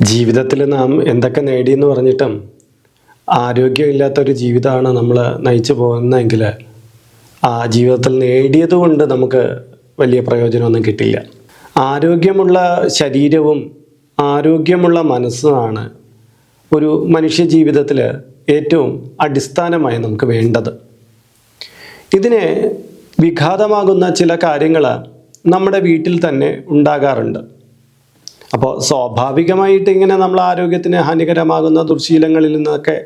ജീവിതത്തിൽ നാം എന്തൊക്കെ നേടിയെന്ന് പറഞ്ഞിട്ടും ആരോഗ്യമില്ലാത്തൊരു ജീവിതമാണ് നമ്മൾ നയിച്ചു പോകുന്നതെങ്കിൽ ആ ജീവിതത്തിൽ നേടിയത് കൊണ്ട് നമുക്ക് വലിയ പ്രയോജനമൊന്നും കിട്ടില്ല. ആരോഗ്യമുള്ള ശരീരവും ആരോഗ്യമുള്ള മനസ്സുമാണ് ഒരു മനുഷ്യ ജീവിതത്തിൽ ഏറ്റവും അടിസ്ഥാനമായി നമുക്ക് വേണ്ടത്. ഇതിനെ വിഘാതമാകുന്ന ചില കാര്യങ്ങൾ നമ്മുടെ വീട്ടിൽ തന്നെ ഉണ്ടാകാറുണ്ട്. അപ്പോൾ സ്വാഭാവികമായിട്ട് ഇങ്ങനെ നമ്മൾ ആരോഗ്യത്തിന് ഹാനികരമാകുന്ന ദുർശീലങ്ങളിൽ നിന്നൊക്കെ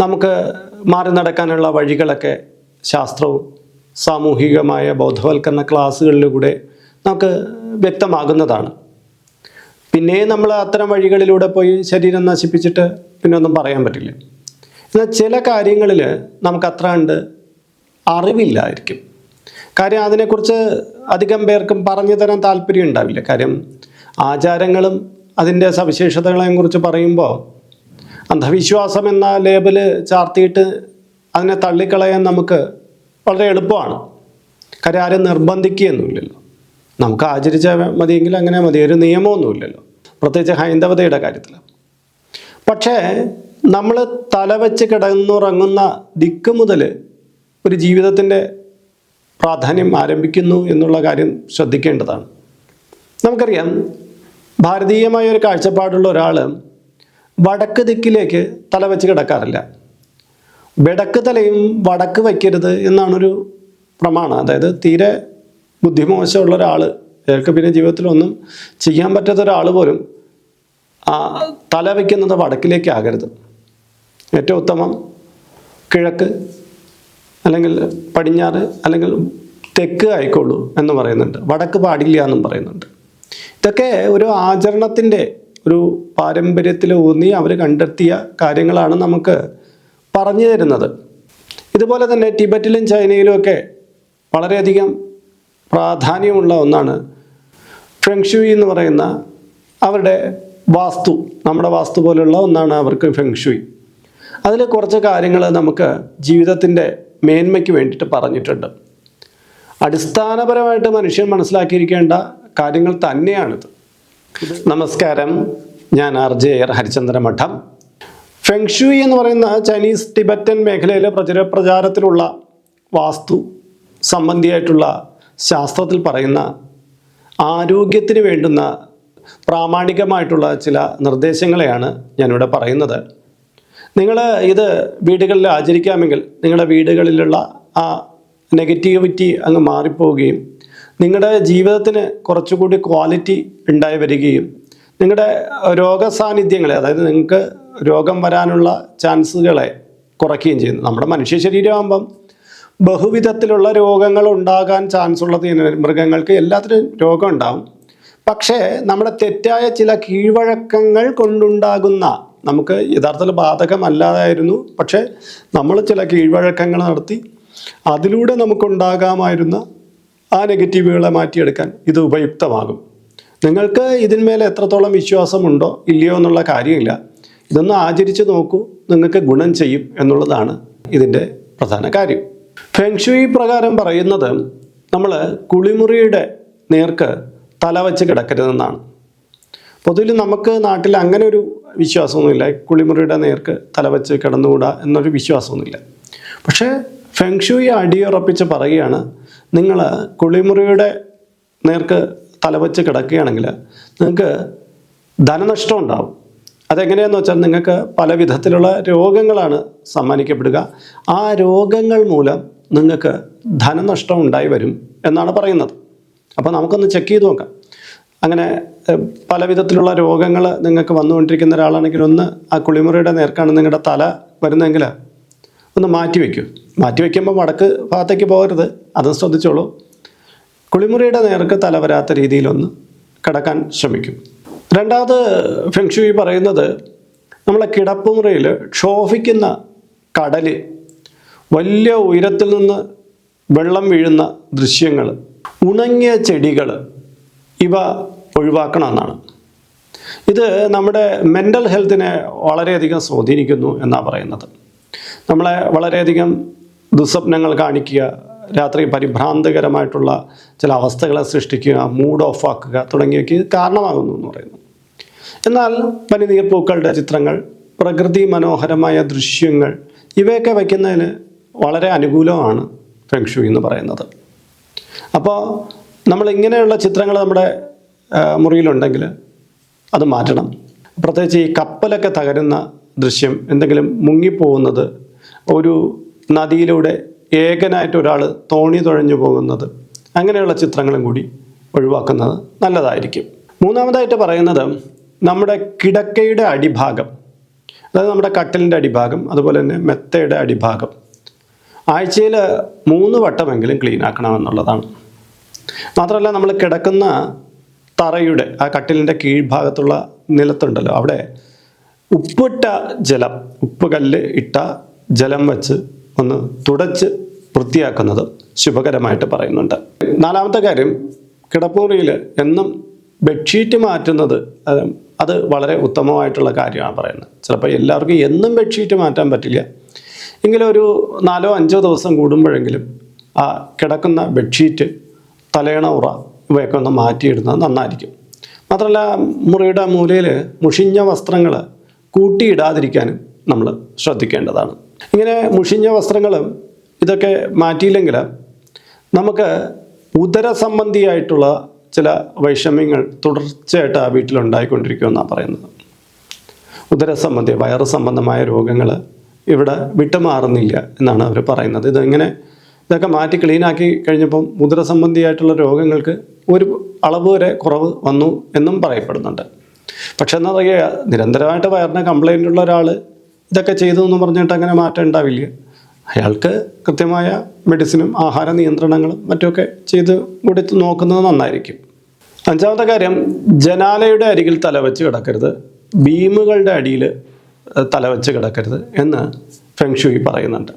നമുക്ക് മാറി നടക്കാനുള്ള വഴികളൊക്കെ ശാസ്ത്രവും സാമൂഹികമായ ബോധവൽക്കരണ ക്ലാസ്സുകളിലൂടെ നമുക്ക് വ്യക്തമാകുന്നതാണ്. പിന്നെ നമ്മൾ അത്തരം വഴികളിലൂടെ പോയി ശരീരം നശിപ്പിച്ചിട്ട് പിന്നെ ഒന്നും പറയാൻ പറ്റില്ല. എന്നാൽ ചില കാര്യങ്ങളിൽ നമുക്ക് അത്ര കണ്ട് അറിവില്ലായിരിക്കും. കാര്യം അതിനെക്കുറിച്ച് അധികം പേർക്കും പറഞ്ഞു തരാൻ താല്പര്യം ഉണ്ടാവില്ല. കാര്യം ആചാരങ്ങളും അതിന്റെ സവിശേഷതകളെയും കുറിച്ച് പറയുമ്പോൾ അന്ധവിശ്വാസം എന്ന ലേബൽ ചാർത്തിയിട്ട് അതിനെ തള്ളിക്കളയാൻ നമുക്ക് വളരെ എളുപ്പമാണ്. കാര്യം ആരും നിർബന്ധിക്കുകയൊന്നുമില്ലല്ലോ. നമുക്ക് ആചരിച്ചാൽ മതിയെങ്കിൽ അങ്ങനെ മതി ഒരു നിയമമൊന്നുമില്ലല്ലോ. പ്രത്യേകിച്ച് ഹൈന്ദവതയുടെ കാര്യത്തിൽ പക്ഷേ നമ്മൾ തലവെച്ച് കിടന്നുറങ്ങുന്ന ദിക്ക് മുതൽ ഒരു ജീവിതത്തിന്റെ പ്രാധാന്യം ആരംഭിക്കുന്നു എന്നുള്ള കാര്യം ശ്രദ്ധിക്കേണ്ടതാണ്. നമുക്കറിയാം ഭാരതീയമായ ഒരു കാഴ്ചപ്പാടുള്ള ഒരാൾ വടക്ക് ദിക്കിലേക്ക് തല വെച്ച് കിടക്കാറില്ല. വിടക്ക് തലയും വടക്ക് വയ്ക്കരുത് എന്നാണൊരു പ്രമാണം. അതായത് തീരെ ബുദ്ധിമോശമുള്ള ഒരാൾ അയാൾക്ക് പിന്നെ ജീവിതത്തിലൊന്നും ചെയ്യാൻ പറ്റാത്ത ഒരാൾ പോലും തല വയ്ക്കുന്നത് വടക്കിലേക്ക് ആകരുത്. ഏറ്റവും ഉത്തമം കിഴക്ക് അല്ലെങ്കിൽ പടിഞ്ഞാറ് അല്ലെങ്കിൽ തെക്ക് ആയിക്കോളൂ എന്ന് പറയുന്നുണ്ട്. വടക്ക് പാടില്ല എന്നും പറയുന്നുണ്ട്. ഇതൊക്കെ ഒരു ആചരണത്തിന്റെ ഒരു പാരമ്പര്യത്തിൽ ഊന്നി അവർ കണ്ടെത്തിയ കാര്യങ്ങളാണ് നമുക്ക് പറഞ്ഞു തരുന്നത്. ഇതുപോലെ തന്നെ ടിബറ്റിലും ചൈനയിലും ഒക്കെ വളരെയധികം പ്രാധാന്യമുള്ള ഒന്നാണ് ഫെങ്ഷുയി എന്ന് പറയുന്ന അവരുടെ വാസ്തു നമ്മുടെ വാസ്തു പോലുള്ള ഒന്നാണ് അവർക്ക് ഫെങ്ഷുയി അതിൽ കുറച്ച് കാര്യങ്ങൾ നമുക്ക് ജീവിതത്തിന്റെ മേന്മയ്ക്ക് വേണ്ടിയിട്ട് പറഞ്ഞിട്ടുണ്ട്. അടിസ്ഥാനപരമായിട്ട് മനുഷ്യൻ മനസ്സിലാക്കിയിരിക്കേണ്ട കാര്യങ്ങൾ തന്നെയാണിത്. നമസ്കാരം. ഞാൻ ആർ ജെ ആർ ഹരിചന്ദ്ര മഠം. ഫെങ്ഷുയി എന്ന് പറയുന്ന ചൈനീസ് ടിബറ്റൻ മേഖലയിലെ പ്രചര പ്രചാരത്തിലുള്ള വാസ്തു സംബന്ധിയായിട്ടുള്ള ശാസ്ത്രത്തിൽ പറയുന്ന ആരോഗ്യത്തിന് വേണ്ടുന്ന പ്രാമാണികമായിട്ടുള്ള ചില നിർദ്ദേശങ്ങളെയാണ് ഞാനിവിടെ പറയുന്നത്. നിങ്ങൾ ഇത് വീടുകളിൽ ആചരിക്കാമെങ്കിൽ നിങ്ങളുടെ വീടുകളിലുള്ള ആ നെഗറ്റിവിറ്റി അങ്ങ് മാറിപ്പോവുകയും നിങ്ങളുടെ ജീവിതത്തിന് കുറച്ചുകൂടി ക്വാളിറ്റി ഉണ്ടായി വരികയും നിങ്ങളുടെ രോഗസാന്നിധ്യങ്ങളെ അതായത് നിങ്ങൾക്ക് രോഗം വരാനുള്ള ചാൻസുകളെ കുറയ്ക്കുകയും ചെയ്യുന്നു. നമ്മുടെ മനുഷ്യ ശരീരമാകുമ്പം ബഹുവിധത്തിലുള്ള രോഗങ്ങൾ ഉണ്ടാകാൻ ചാൻസ് ഉള്ളത് മൃഗങ്ങൾക്ക് എല്ലാത്തിനും രോഗം ഉണ്ടാവും. പക്ഷേ നമ്മുടെ തെറ്റായ ചില കീഴ്വഴക്കങ്ങൾ കൊണ്ടുണ്ടാകുന്ന നമുക്ക് യഥാർത്ഥത്തിൽ ബാധകമല്ലാതായിരുന്നു. പക്ഷേ നമ്മൾ ചില കീഴ്വഴക്കങ്ങൾ നടത്തി അതിലൂടെ നമുക്കുണ്ടാകാമായിരുന്ന ആ നെഗറ്റീവുകളെ മാറ്റിയെടുക്കാൻ ഇത് ഉപയുക്തമാകും. നിങ്ങൾക്ക് ഇതിന്മേൽ എത്രത്തോളം വിശ്വാസമുണ്ടോ ഇല്ലയോ എന്നുള്ള കാര്യമില്ല. ഇതൊന്ന് ആചരിച്ച് നോക്കൂ നിങ്ങൾക്ക് ഗുണം ചെയ്യും എന്നുള്ളതാണ് ഇതിന്റെ പ്രധാന കാര്യം. ഫെങ്ഷുയി പ്രകാരം പറയുന്നത് നമ്മൾ കുളിമുറിയുടെ നേർക്ക് തല വെച്ച് കിടക്കരുതെന്നാണ്. പൊതുവിൽ നമുക്ക് നാട്ടിൽ അങ്ങനെ ഒരു വിശ്വാസമൊന്നുമില്ല. കുളിമുറിയുടെ നേർക്ക് തല വെച്ച് കിടന്നുകൂടാ എന്നൊരു വിശ്വാസമൊന്നുമില്ല. പക്ഷേ ഫെങ്ഷുയി അടിയുറപ്പിച്ച് പറയുകയാണ് നിങ്ങൾ കുളിമുറിയുടെ നേർക്ക് തലവെച്ച് കിടക്കുകയാണെങ്കിൽ നിങ്ങൾക്ക് ധനനഷ്ടം ഉണ്ടാവും. അതെങ്ങനെയാണെന്ന് വെച്ചാൽ നിങ്ങൾക്ക് പല വിധത്തിലുള്ള രോഗങ്ങളാണ് സമ്മാനിക്കപ്പെടുക. ആ രോഗങ്ങൾ മൂലം നിങ്ങൾക്ക് ധനനഷ്ടം ഉണ്ടായി വരും എന്നാണ് പറയുന്നത്. അപ്പോൾ നമുക്കൊന്ന് ചെക്ക് ചെയ്ത് നോക്കാം. അങ്ങനെ പല വിധത്തിലുള്ള രോഗങ്ങൾ നിങ്ങൾക്ക് വന്നുകൊണ്ടിരിക്കുന്ന ഒരാളാണെങ്കിൽ ഒന്ന് ആ കുളിമുറിയുടെ നേർക്കാണ് നിങ്ങളുടെ തല വരുന്നതെങ്കിൽ ഒന്ന് മാറ്റി വയ്ക്കൂ. മാറ്റി വയ്ക്കുമ്പോൾ വടക്ക് ഭാഗത്തേക്ക് പോകരുത്. അത് ശ്രദ്ധിച്ചോളൂ. കുളിമുറിയുടെ നേർക്ക് തല വരാത്ത രീതിയിലൊന്ന് കിടക്കാൻ ശ്രമിക്കും. രണ്ടാമത് ഫെങ്ഷുയി പറയുന്നത് നമ്മളെ കിടപ്പുമുറിയിൽ ക്ഷോഭിക്കുന്ന കടൽ വലിയ ഉയരത്തിൽ നിന്ന് വെള്ളം വീഴുന്ന ദൃശ്യങ്ങൾ ഉണങ്ങിയ ചെടികൾ ഇവ ഒഴിവാക്കണമെന്നാണ്. ഇത് നമ്മുടെ മെന്റൽ ഹെൽത്തിനെ വളരെയധികം സ്വാധീനിക്കുന്നു എന്നാണ് പറയുന്നത്. നമ്മളെ വളരെയധികം ദുസ്വപ്നങ്ങൾ കാണിക്കുക രാത്രി പരിഭ്രാന്തകരമായിട്ടുള്ള ചില അവസ്ഥകളെ സൃഷ്ടിക്കുക മൂഡ് ഓഫ് ആക്കുക തുടങ്ങിയവയ്ക്ക് കാരണമാകുന്നു എന്ന് പറയുന്നു. എന്നാൽ പനിനീർ പൂക്കളുടെ ചിത്രങ്ങൾ പ്രകൃതി മനോഹരമായ ദൃശ്യങ്ങൾ ഇവയൊക്കെ വയ്ക്കുന്നതിന് വളരെ അനുകൂലമാണ് ഫെങ്ഷു എന്ന് പറയുന്നത്. അപ്പോൾ നമ്മൾ ഇങ്ങനെയുള്ള ചിത്രങ്ങൾ നമ്മുടെ മുറിയിലുണ്ടെങ്കിൽ അത് മാറ്റണം. പ്രത്യേകിച്ച് ഈ കപ്പലൊക്കെ തകരുന്ന ദൃശ്യം എന്തെങ്കിലും മുങ്ങിപ്പോകുന്നത് ഒരു നദിയിലൂടെ ഏകനായിട്ട് ഒരാൾ തോണി തുഴഞ്ഞു പോകുന്നത് അങ്ങനെയുള്ള ചിത്രങ്ങളും കൂടി ഒഴിവാക്കുന്നത് നല്ലതായിരിക്കും. മൂന്നാമതായിട്ട് പറയുന്നത് നമ്മുടെ കിടക്കയുടെ അടിഭാഗം അതായത് നമ്മുടെ കട്ടലിന്റെ അടിഭാഗം അതുപോലെ തന്നെ മെത്തയുടെ അടിഭാഗം ആഴ്ചയിൽ മൂന്ന് വട്ടമെങ്കിലും ക്ലീൻ ആക്കണമെന്നുള്ളതാണ്. മാത്രമല്ല നമ്മൾ കിടക്കുന്ന തറയുടെ ആ കട്ടിലിന്റെ കീഴ്ഭാഗത്തുള്ള നിലത്തുണ്ടല്ലോ അവിടെ ഉപ്പിട്ട ജലം ഉപ്പ് കല്ല് ഇട്ട ജലം വെച്ച് ഒന്ന് തുടച്ച് വൃത്തിയാക്കുന്നത് ശുഭകരമായിട്ട് പറയുന്നുണ്ട്. നാലാമത്തെ കാര്യം കിടപ്പുറിയിൽ എന്നും ബെഡ്ഷീറ്റ് മാറ്റുന്നത് അത് വളരെ ഉത്തമമായിട്ടുള്ള കാര്യമാണ് പറയുന്നത്. ചിലപ്പോൾ എല്ലാവർക്കും എന്നും ബെഡ്ഷീറ്റ് മാറ്റാൻ പറ്റില്ല. എങ്കിലും ഒരു നാലോ അഞ്ചോ ദിവസം കൂടുമ്പോഴെങ്കിലും ആ കിടക്കുന്ന ബെഡ്ഷീറ്റ് തലയണ ഉറ ഇവയൊക്കെ ഒന്ന് മാറ്റിയിടുന്നത് നന്നായിരിക്കും. മാത്രമല്ല മുറിയുടെ മൂലയിൽ മുഷിഞ്ഞ വസ്ത്രങ്ങൾ കൂട്ടിയിടാതിരിക്കാനും നമ്മൾ ശ്രദ്ധിക്കേണ്ടതാണ്. ഇങ്ങനെ മുഷിഞ്ഞ വസ്ത്രങ്ങൾ ഇതൊക്കെ മാറ്റിയില്ലെങ്കിൽ നമുക്ക് ഉദര സംബന്ധിയായിട്ടുള്ള ചില വൈഷമ്യങ്ങൾ തുടർച്ചയായിട്ട് ആ വീട്ടിലുണ്ടായിക്കൊണ്ടിരിക്കുമെന്നാണ് പറയുന്നത്. ഉദര സംബന്ധി വയറ് സംബന്ധമായ രോഗങ്ങൾ ഇവിടെ വിട്ടുമാറുന്നില്ല എന്നാണ് അവർ പറയുന്നത്. ഇതിങ്ങനെ ഇതൊക്കെ മാറ്റി ക്ലീനാക്കി കഴിഞ്ഞപ്പം ഉദര സംബന്ധിയായിട്ടുള്ള രോഗങ്ങൾക്ക് ഒരു അളവ് വരെ കുറവ് വന്നു എന്നും പറയപ്പെടുന്നുണ്ട്. പക്ഷെ എന്താ പറയുക നിരന്തരമായിട്ട് വയറിന് കംപ്ലൈന്റ് ഉള്ള ഒരാൾ ഇതൊക്കെ ചെയ്തു എന്ന് പറഞ്ഞിട്ട് അങ്ങനെ മാറ്റം ഉണ്ടാവില്ല. അയാൾക്ക് കൃത്യമായ മെഡിസിനും ആഹാര നിയന്ത്രണങ്ങളും മറ്റുമൊക്കെ ചെയ്ത് കൊടുത്ത് നോക്കുന്നത് നന്നായിരിക്കും. അഞ്ചാമത്തെ കാര്യം ജനാലയുടെ അരികിൽ തലവെച്ച് കിടക്കരുത്. ബീമുകളുടെ അടിയിൽ തലവെച്ച് കിടക്കരുത് എന്ന് ഫെങ്ഷുയി പറയുന്നുണ്ട്.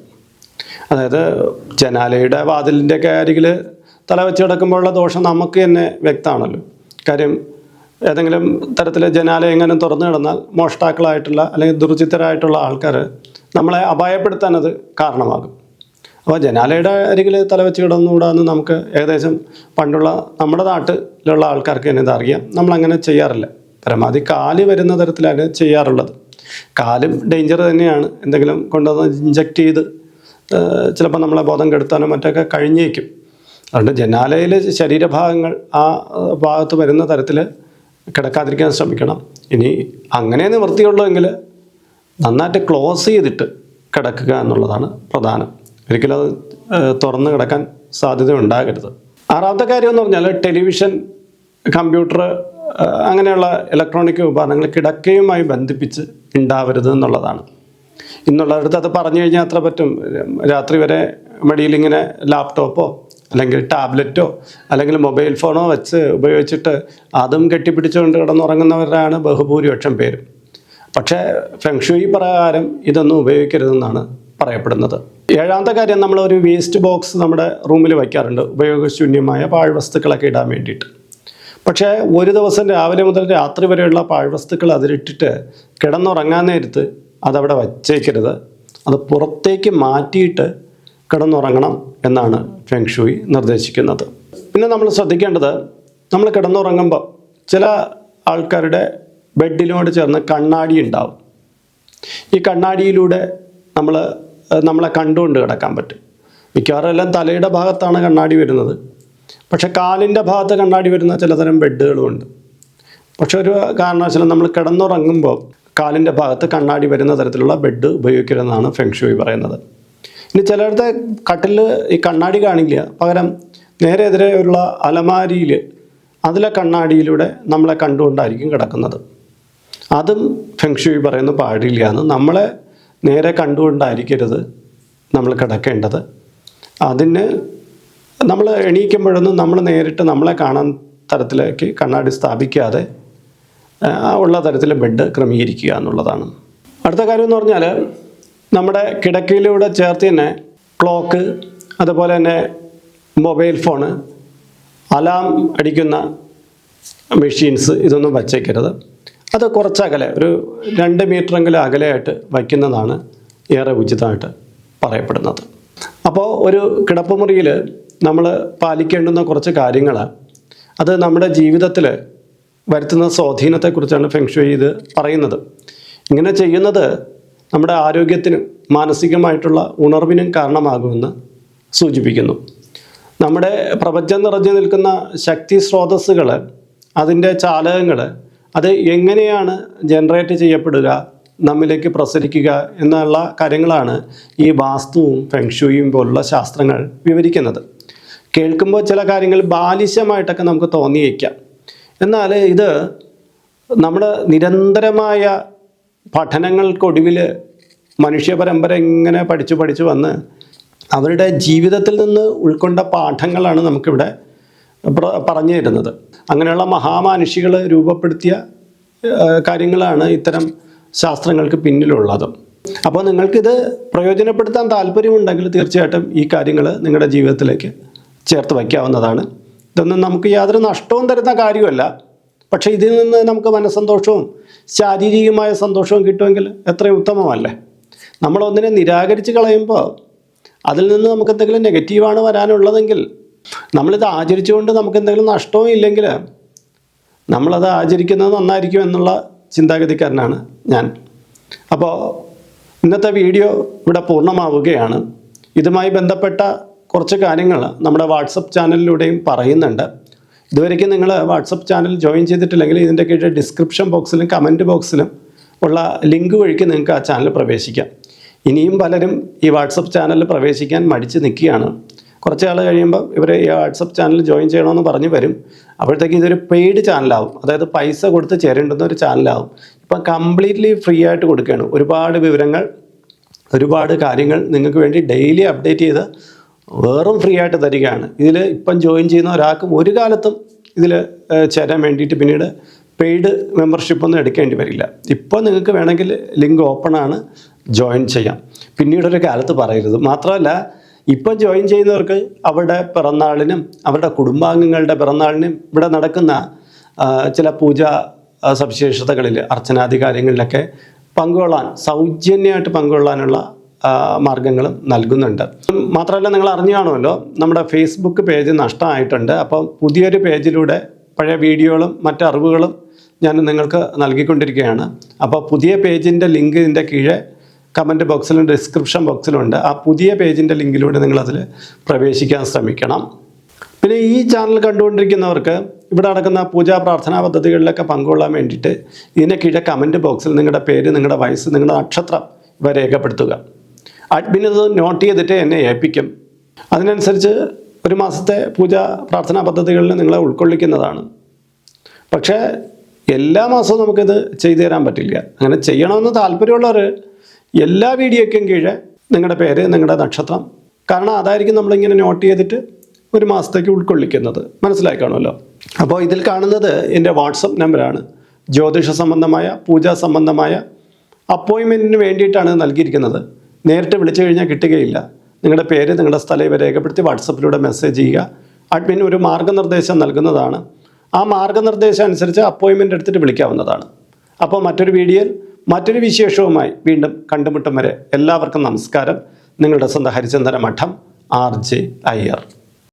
അതായത് ജനാലയുടെ വാതിലിന്റെയൊക്കെ അരികിൽ തലവെച്ച് കിടക്കുമ്പോഴുള്ള ദോഷം നമുക്ക് തന്നെ വ്യക്തമാണല്ലോ. കാര്യം ഏതെങ്കിലും തരത്തിൽ ജനാല എങ്ങനെ തുറന്നു കിടന്നാൽ മോഷ്ടാക്കളായിട്ടുള്ള അല്ലെങ്കിൽ ദുർചിത്തരായിട്ടുള്ള ആൾക്കാർ നമ്മളെ അപായപ്പെടുത്താൻ അത് കാരണമാകും. അപ്പോൾ ജനാലയുടെ അരികിൽ തലവെച്ച് കിടന്നുകൂടാന്ന് നമുക്ക് ഏകദേശം പണ്ടുള്ള നമ്മുടെ നാട്ടിലുള്ള ആൾക്കാർക്ക് തന്നെ ഇതറിയാം. നമ്മളങ്ങനെ ചെയ്യാറില്ല. പരമാവധി കാൽ വരുന്ന തരത്തിലാണ് ചെയ്യാറുള്ളത്. കാലും ഡേഞ്ചർ തന്നെയാണ്. എന്തെങ്കിലും കൊണ്ടുവന്ന് ഇഞ്ചക്ട് ചെയ്ത് ചിലപ്പോൾ നമ്മളെ ബോധം കെടുത്താനോ മറ്റൊക്കെ കഴിഞ്ഞേക്കും. അതുകൊണ്ട് ജനാലയിൽ ശരീരഭാഗങ്ങൾ ആ ഭാഗത്ത് വരുന്ന തരത്തിൽ കിടക്കാതിരിക്കാൻ ശ്രമിക്കണം. ഇനി അങ്ങനെ നിവൃത്തിയുള്ളതെങ്കിൽ നന്നായിട്ട് ക്ലോസ് ചെയ്തിട്ട് കിടക്കുക എന്നുള്ളതാണ് പ്രധാനം. ഒരിക്കലും അത് തുറന്ന് കിടക്കാൻ സാധ്യത ഉണ്ടാകരുത്. ആറാമത്തെ കാര്യം എന്ന് പറഞ്ഞാൽ ടെലിവിഷൻ കമ്പ്യൂട്ടർ അങ്ങനെയുള്ള ഇലക്ട്രോണിക് ഉപകരണങ്ങൾ കിടക്കയുമായി ബന്ധിപ്പിച്ച് ഉണ്ടാവരുത് എന്നുള്ളതാണ്. ഇന്നുള്ളടത്ത് അത് പറഞ്ഞു കഴിഞ്ഞാൽ അത്ര പറ്റും. രാത്രി വരെ മടിയിൽ ഇങ്ങനെ ലാപ്ടോപ്പോ അല്ലെങ്കിൽ ടാബ്ലറ്റോ അല്ലെങ്കിൽ മൊബൈൽ ഫോണോ വെച്ച് ഉപയോഗിച്ചിട്ട് അതും കെട്ടിപ്പിടിച്ചുകൊണ്ട് കിടന്നുറങ്ങുന്നവരാണ് ബഹുഭൂരിപക്ഷം പേരും. പക്ഷേ ഫെങ്ഷുയി പ്രകാരം ഇതൊന്നും ഉപയോഗിക്കരുതെന്നാണ് പറയപ്പെടുന്നത്. ഏഴാമത്തെ കാര്യം നമ്മൾ ഒരു വേസ്റ്റ് ബോക്സ് നമ്മുടെ റൂമിൽ വയ്ക്കാറുണ്ട്. ഉപയോഗശൂന്യമായ പാഴ്വസ്തുക്കളൊക്കെ ഇടാൻ വേണ്ടിയിട്ട്. പക്ഷേ ഒരു ദിവസം രാവിലെ മുതൽ രാത്രി വരെയുള്ള പാഴ്വസ്തുക്കൾ അതിലിട്ടിട്ട് കിടന്നുറങ്ങാൻ നേരത്ത് അതവിടെ വച്ചേക്കരുത്. അത് പുറത്തേക്ക് മാറ്റിയിട്ട് കിടന്നുറങ്ങണം എന്നാണ് ഫെങ്ഷുയി നിർദ്ദേശിക്കുന്നത്. പിന്നെ നമ്മൾ ശ്രദ്ധിക്കേണ്ടത് നമ്മൾ കിടന്നുറങ്ങുമ്പോൾ ചില ആൾക്കാരുടെ ബെഡിനോട് ചേർന്ന് കണ്ണാടി ഉണ്ടാവും. ഈ കണ്ണാടിയിലൂടെ നമ്മൾ നമ്മളെ കണ്ടുകൊണ്ട് കിടക്കാൻ പറ്റും. മിക്കവാറും എല്ലാം തലയുടെ ഭാഗത്താണ് കണ്ണാടി വരുന്നത്. പക്ഷേ കാലിന്റെ ഭാഗത്ത് കണ്ണാടി വരുന്ന ചിലതരം ബെഡുകളുമുണ്ട് പക്ഷെ ഒരു കാരണവശാലും നമ്മൾ കിടന്നുറങ്ങുമ്പോൾ കാലിന്റെ ഭാഗത്ത് കണ്ണാടി വരുന്ന തരത്തിലുള്ള ബെഡ് ഉപയോഗിക്കരുതെന്നാണ് ഫെങ്ഷുയി പറയുന്നത്. ഇനി ചിലയിടത്തെ കട്ടിൽ ഈ കണ്ണാടി കാണില്ല. പകരം നേരെ എതിരെയുള്ള അലമാരിയിൽ അതിലെ കണ്ണാടിയിലൂടെ നമ്മളെ കണ്ടുകൊണ്ടായിരിക്കും കിടക്കുന്നത്. അതും ഫെങ്ഷുയി പറയുന്ന പാടില്ല എന്ന് നമ്മളെ നേരെ കണ്ടുകൊണ്ടായിരിക്കരുത് നമ്മൾ കിടക്കേണ്ടത്. അതിന് നമ്മൾ എണീക്കുമ്പോഴൊന്നും നമ്മൾ നേരിട്ട് നമ്മളെ കാണാൻ തരത്തിലേക്ക് കണ്ണാടി സ്ഥാപിക്കാതെ ഉള്ള തരത്തിൽ ബെഡ് ക്രമീകരിക്കുക എന്നുള്ളതാണ്. അടുത്ത കാര്യം എന്ന് പറഞ്ഞാൽ നമ്മുടെ കിടക്കയിലൂടെ ചേർത്ത് തന്നെ ക്ലോക്ക് അതുപോലെ തന്നെ മൊബൈൽ ഫോണ് അലാം അടിക്കുന്ന മെഷീൻസ് ഇതൊന്നും വച്ചേക്കരുത്. അത് കുറച്ചകലെ ഒരു രണ്ട് മീറ്ററെങ്കിലും അകലെയായിട്ട് വയ്ക്കുന്നതാണ് ഏറെ ഉചിതമായിട്ട് പറയപ്പെടുന്നത്. അപ്പോൾ ഒരു കിടപ്പുമുറിയിൽ നമ്മൾ പാലിക്കേണ്ടുന്ന കുറച്ച് കാര്യങ്ങൾ അത് നമ്മുടെ ജീവിതത്തിൽ വരുത്തുന്ന സ്വാധീനത്തെക്കുറിച്ചാണ് ഫെങ്ഷു ഇത് പറയുന്നത്. ഇങ്ങനെ ചെയ്യുന്നത് നമ്മുടെ ആരോഗ്യത്തിനും മാനസികമായിട്ടുള്ള ഉണർവിനും കാരണമാകുമെന്ന് സൂചിപ്പിക്കുന്നു. നമ്മുടെ പ്രപഞ്ചം നിറഞ്ഞു നിൽക്കുന്ന ശക്തി സ്രോതസ്സുകൾ അതിന്റെ ചാലകങ്ങൾ അത് എങ്ങനെയാണ് ജനറേറ്റ് ചെയ്യപ്പെടുക നമ്മിലേക്ക് പ്രസരിക്കുക എന്നുള്ള കാര്യങ്ങളാണ് ഈ വാസ്തുവും ഫെങ്ഷുയും പോലുള്ള ശാസ്ത്രങ്ങൾ വിവരിക്കുന്നത്. കേൾക്കുമ്പോൾ ചില കാര്യങ്ങൾ ബാലിശമായിട്ടൊക്കെ നമുക്ക് തോന്നിയേക്കാം. എന്നാൽ ഇത് നമ്മുടെ നിരന്തരമായ പഠനങ്ങൾക്കൊടുവിൽ മനുഷ്യ പരമ്പര ഇങ്ങനെ പഠിച്ചു പഠിച്ചു വന്ന് അവരുടെ ജീവിതത്തിൽ നിന്ന് ഉൾക്കൊണ്ട പാഠങ്ങളാണ് നമുക്കിവിടെ പറഞ്ഞു തരുന്നത്. അങ്ങനെയുള്ള മഹാമാനുഷികൾ രൂപപ്പെടുത്തിയ കാര്യങ്ങളാണ് ഇത്തരം ശാസ്ത്രങ്ങൾക്ക് പിന്നിലുള്ളത്. അപ്പോൾ നിങ്ങൾക്കിത് പ്രയോജനപ്പെടുത്താൻ താല്പര്യമുണ്ടെങ്കിൽ തീർച്ചയായിട്ടും ഈ കാര്യങ്ങൾ നിങ്ങളുടെ ജീവിതത്തിലേക്ക് ചേർത്ത് വയ്ക്കാവുന്നതാണ്. ഇതൊന്നും നമുക്ക് യാതൊരു നഷ്ടവും തരുന്ന കാര്യമല്ല. പക്ഷേ ഇതിൽ നിന്ന് നമുക്ക് മനസ്സന്തോഷവും ശാരീരികമായ സന്തോഷവും കിട്ടുമെങ്കിൽ എത്രയും ഉത്തമമല്ലേ? നമ്മളൊന്നിനെ നിരാകരിച്ച് കളയുമ്പോൾ അതിൽ നിന്ന് നമുക്ക് എന്തെങ്കിലും നെഗറ്റീവാണ് വരാനുള്ളതെങ്കിൽ നമ്മളിത് ആചരിച്ചുകൊണ്ട് നമുക്ക് എന്തെങ്കിലും നഷ്ടവും ഇല്ലെങ്കിൽ നമ്മളത് ആചരിക്കുന്നത് നന്നായിരിക്കും എന്നുള്ള ചിന്താഗതിക്കാരനാണ് ഞാൻ. അപ്പോൾ ഇന്നത്തെ വീഡിയോ ഇവിടെ പൂർണമാവുകയാണ്. ഇതുമായി ബന്ധപ്പെട്ട കുറച്ച് കാര്യങ്ങൾ നമ്മുടെ വാട്സപ്പ് ചാനലിലൂടെയും പറയുന്നുണ്ട്. ഇതുവരെയ്ക്കും നിങ്ങൾ വാട്സപ്പ് ചാനൽ ജോയിൻ ചെയ്തിട്ടില്ലെങ്കിൽ ഇതിന്റെ കീഴിൽ ഡിസ്ക്രിപ്ഷൻ ബോക്സിലും കമന്റ് ബോക്സിലും ഉള്ള ലിങ്ക് വഴിക്ക് നിങ്ങൾക്ക് ആ ചാനൽ പ്രവേശിക്കാം. ഇനിയും പലരും ഈ വാട്സപ്പ് ചാനലിൽ പ്രവേശിക്കാൻ മടിച്ച് നിൽക്കുകയാണ്. കുറച്ച് നാൾ കഴിയുമ്പോൾ ഇവർ ഈ വാട്സപ്പ് ചാനൽ ജോയിൻ ചെയ്യണമെന്ന് പറഞ്ഞു വരും. അപ്പോഴത്തേക്ക് ഇതൊരു പെയ്ഡ് ചാനലാവും അതായത് പൈസ കൊടുത്ത് ചേരേണ്ടുന്ന ഒരു ചാനലാവും ഇപ്പം കംപ്ലീറ്റ്ലി ഫ്രീ ആയിട്ട് കൊടുക്കുകയാണ്. ഒരുപാട് വിവരങ്ങൾ ഒരുപാട് കാര്യങ്ങൾ നിങ്ങൾക്ക് വേണ്ടി ഡെയിലി അപ്ഡേറ്റ് ചെയ്ത് വെറും ഫ്രീ ആയിട്ട് തരികയാണ്. ഇതിൽ ഇപ്പം ജോയിൻ ചെയ്യുന്ന ഒരാൾക്കും ഒരു കാലത്തും ഇതിൽ ചേരാൻ വേണ്ടിയിട്ട് പിന്നീട് പെയ്ഡ് മെമ്പർഷിപ്പ് ഒന്നും എടുക്കേണ്ടി വരില്ല. ഇപ്പോൾ നിങ്ങൾക്ക് വേണമെങ്കിൽ ലിങ്ക് ഓപ്പൺ ആണ് ജോയിൻ ചെയ്യാം. പിന്നീടൊരു കാലത്ത് പറയരുത്. മാത്രമല്ല ഇപ്പം ജോയിൻ ചെയ്യുന്നവർക്ക് അവരുടെ പിറന്നാളിനും അവരുടെ കുടുംബാംഗങ്ങളുടെ പിറന്നാളിനും ഇവിടെ നടക്കുന്ന ചില പൂജ സവിശേഷതകളിൽ അർച്ചനാധികാരങ്ങളിലൊക്കെ പങ്കുകൊള്ളാൻ സൗജന്യമായിട്ട് പങ്കുകൊള്ളാനുള്ള മാർഗങ്ങളും നൽകുന്നുണ്ട്. മാത്രമല്ല നിങ്ങൾ അറിഞ്ഞു കാണുമല്ലോ നമ്മുടെ ഫേസ്ബുക്ക് പേജ് നഷ്ടമായിട്ടുണ്ട്. അപ്പോൾ പുതിയൊരു പേജിലൂടെ പഴയ വീഡിയോകളും മറ്റ് അറിവുകളും ഞാൻ നിങ്ങൾക്ക് നൽകിക്കൊണ്ടിരിക്കുകയാണ്. അപ്പോൾ പുതിയ പേജിന്റെ ലിങ്ക് ഇതിന്റെ കീഴെ കമന്റ് ബോക്സിലും ഡിസ്ക്രിപ്ഷൻ ബോക്സിലും ഉണ്ട്. ആ പുതിയ പേജിന്റെ ലിങ്കിലൂടെ നിങ്ങളതിൽ പ്രവേശിക്കാൻ ശ്രമിക്കണം. പിന്നെ ഈ ചാനൽ കണ്ടുകൊണ്ടിരിക്കുന്നവർക്ക് ഇവിടെ നടക്കുന്ന പൂജാ പ്രാർത്ഥനാ പദ്ധതികളിലൊക്കെ പങ്കുകൊള്ളാൻ വേണ്ടിയിട്ട് ഇതിന്റെ കീഴെ കമന്റ് ബോക്സിൽ നിങ്ങളുടെ പേര് നിങ്ങളുടെ വയസ്സ് നിങ്ങളുടെ നക്ഷത്രം ഇവ രേഖപ്പെടുത്തുക. അഡ്മിൻ ഇത് നോട്ട് ചെയ്തിട്ട് എന്നെ ഏൽപ്പിക്കും. അതിനനുസരിച്ച് ഒരു മാസത്തെ പൂജ പ്രാർത്ഥനാ പദ്ധതികളിൽ നിങ്ങളെ ഉൾക്കൊള്ളിക്കുന്നതാണ്. പക്ഷേ എല്ലാ മാസവും നമുക്കിത് ചെയ്തു തരാൻ പറ്റില്ല. അങ്ങനെ ചെയ്യണമെന്ന് താല്പര്യമുള്ളവർ എല്ലാ വീഡിയോയ്ക്കും കീഴെ നിങ്ങളുടെ പേര് നിങ്ങളുടെ നക്ഷത്രം. കാരണം അതായിരിക്കും നമ്മളിങ്ങനെ നോട്ട് ചെയ്തിട്ട് ഒരു മാസത്തേക്ക് ഉൾക്കൊള്ളിക്കുന്നത്. മനസ്സിലായി കാണുമല്ലോ? അപ്പോൾ ഇതിൽ കാണുന്നത് എന്റെ വാട്സപ്പ് നമ്പറാണ്. ജ്യോതിഷ സംബന്ധമായ പൂജാ സംബന്ധമായ അപ്പോയിൻമെന്റിന് വേണ്ടിയിട്ടാണ് നൽകിയിരിക്കുന്നത്. നേരിട്ട് വിളിച്ചു കഴിഞ്ഞാൽ കിട്ടുകയില്ല. നിങ്ങളുടെ പേര് നിങ്ങളുടെ സ്ഥലം ഇവ രേഖപ്പെടുത്തി വാട്സപ്പിലൂടെ മെസ്സേജ് ചെയ്യുക. അഡ്മിൻ ഒരു മാർഗനിർദ്ദേശം നൽകുന്നതാണ്. ആ മാർഗനിർദ്ദേശം അനുസരിച്ച് അപ്പോയിൻമെന്റ് എടുത്തിട്ട് വിളിക്കാവുന്നതാണ്. അപ്പോൾ മറ്റൊരു വീഡിയോയിൽ മറ്റൊരു വിശേഷവുമായി വീണ്ടും കണ്ടുമുട്ടും വരെ എല്ലാവർക്കും നമസ്കാരം. നിങ്ങളുടെ സ്വന്തം ഹരിചന്ദന മഠം ആർ ജെ അയ്യർ.